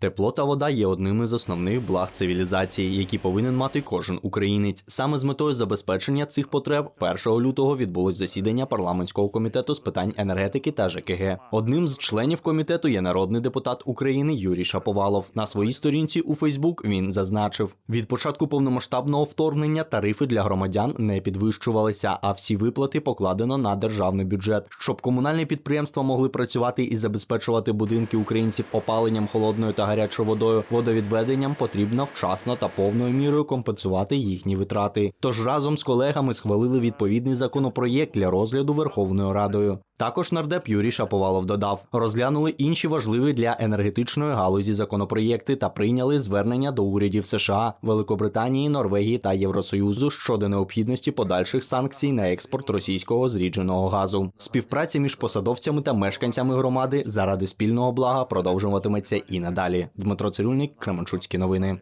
Тепло та вода є одним із основних благ цивілізації, які повинен мати кожен українець. Саме з метою забезпечення цих потреб 1 лютого відбулось засідання парламентського комітету з питань енергетики та ЖКГ. Одним з членів комітету є народний депутат України Юрій Шаповалов. На своїй сторінці у Фейсбук він зазначив: від початку повномасштабного вторгнення тарифи для громадян не підвищувалися, а всі виплати покладено на державний бюджет, щоб комунальні підприємства могли працювати і забезпечувати будинки українців опаленням холодною та гарячою водовідведенням потрібно вчасно та повною мірою компенсувати їхні витрати. Тож разом з колегами схвалили відповідний законопроєкт для розгляду Верховною Радою. Також нардеп Юрій Шаповалов додав, розглянули інші важливі для енергетичної галузі законопроєкти та прийняли звернення до урядів США, Великобританії, Норвегії та Євросоюзу щодо необхідності подальших санкцій на експорт російського зрідженого газу. Співпраця між посадовцями та мешканцями громади заради спільного блага продовжуватиметься і надалі. Дмитро Цирюльник, Кременчуцькі новини.